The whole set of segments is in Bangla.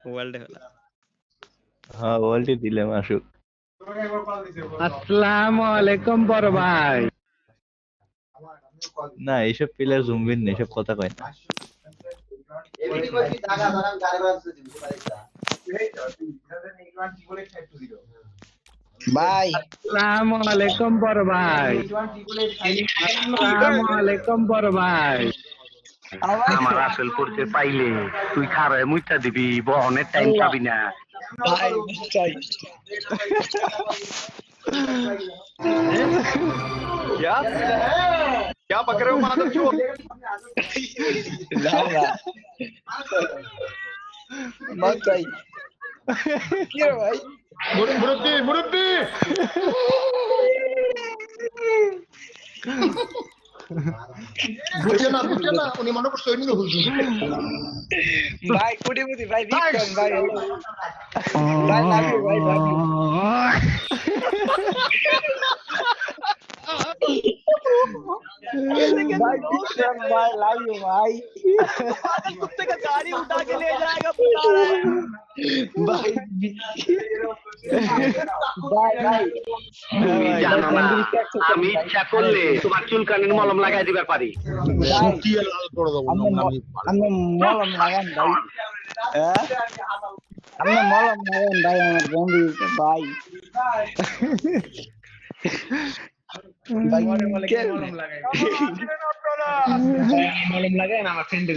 ওয়ার্ল্ডে হলো হ্যাঁ ওয়ার্ল্ডে দিলাম আসুক। আসসালামু আলাইকুম বড় ভাই। না এইসব প্লেয়ার জুমবিন না এসব কথা কয় না। ভাই। আসসালামু আলাইকুম বড় ভাই। আসসালামু আলাইকুম বড় ভাই। আমার আসল পরিচয় পাইলে তুই খারায় মুইটা দিবি বহনের টাইম পাবি না ভাই চাই क्या क्या पक रहे हो माधव चोर না না মত চাই কি রে ভাই मुरब्बी मुरब्बी Bucana, Bucana, on je mnogo što je Nilo Huzu. Vai, budi, budi, vai, Viktor, vai. Vai, love you, vai, love you. भाई लाइव भाई कुत्ते का गाड़ी उठा के ले जाएगा भाई আমি ইচ্ছা করলে তোমার চুল কানের মলম লাগাই দিবার পারি। লাল করে দেবো মলম লাগান ভাই আমি মলম লাগান ভাই হ্যাঁ? আমার বন্ধু ভাই। মলম লাগাই আমার ফ্রেন্ডের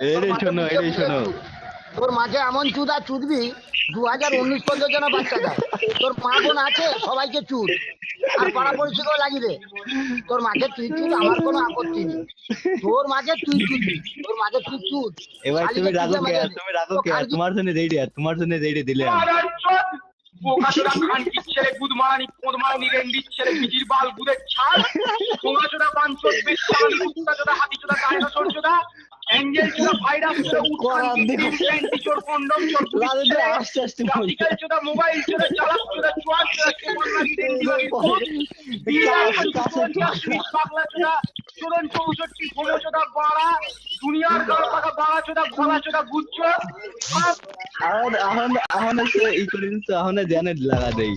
এটাই শোনো এটাই শোনো। তোর মাকে এমন চুদা চুদবি দু হাজার উনিশ পর্যন্ত যেন বাচ্চা দেয়। তোর মা বোন আছে সবাইকে চুদ। আর পাড়া পরিচিত লাগিয়ে তোর মাকে তুই চুদ আমার কোনো আপত্তি নেই। তোর মাকে তুই চুদবি তোর মাকে তুই চুদ। এবার তুমি তুই কে? তুমি রাগো কে? তোমার জন্য দেইডি তোমার জন্য দেইডি দিলে বোকাচোদা খানকির ছেলে গুদমারানি পোদমারানি রেন্ডির ছেলে বিজির বাল গুদের ছাল বোকাচোদা বেশালি কুত্তাচোদা হাতিচোদা ডাইনোসর চোদা চোদা ভাইরাস চোদা চোর কন্ডম চোর লালু দে আস্তে আস্তে বল। রাতিকাল চোদা মোবাইল চোদা চালাক চোদা চোয়ার চোদা কেমন লাগি রেন্ডি লাগি ভূত চোদা চোদন চৌষট্টি হোমো চোদা বাড়া দুনিয়ার পাকা বাড়া চোদা ঘোড়া চোদা গুচ্ছ এখন এখন এখন হচ্ছে ই করে দিচ্ছে এখন জানে লাগা দেই।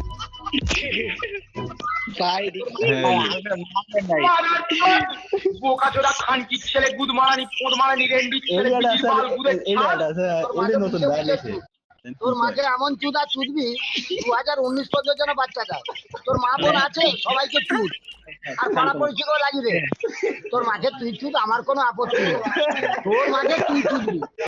হ্যাঁ। খানকির ছেলে গুদ মারানি পোদ মারানি ছেলে নতুন তোর মাকে এমন চুদা চুদবি দু হাজার উনিশ পর্যন্ত যেন বাচ্চা তোর মা বোন আছে সবাইকে চুদ। আর পাড়া পরিচিত লাগিয়ে তোর মাকে তুই চুদ আমার কোনো আপত্তি নেই। তোর মাকে তুই চুদবি।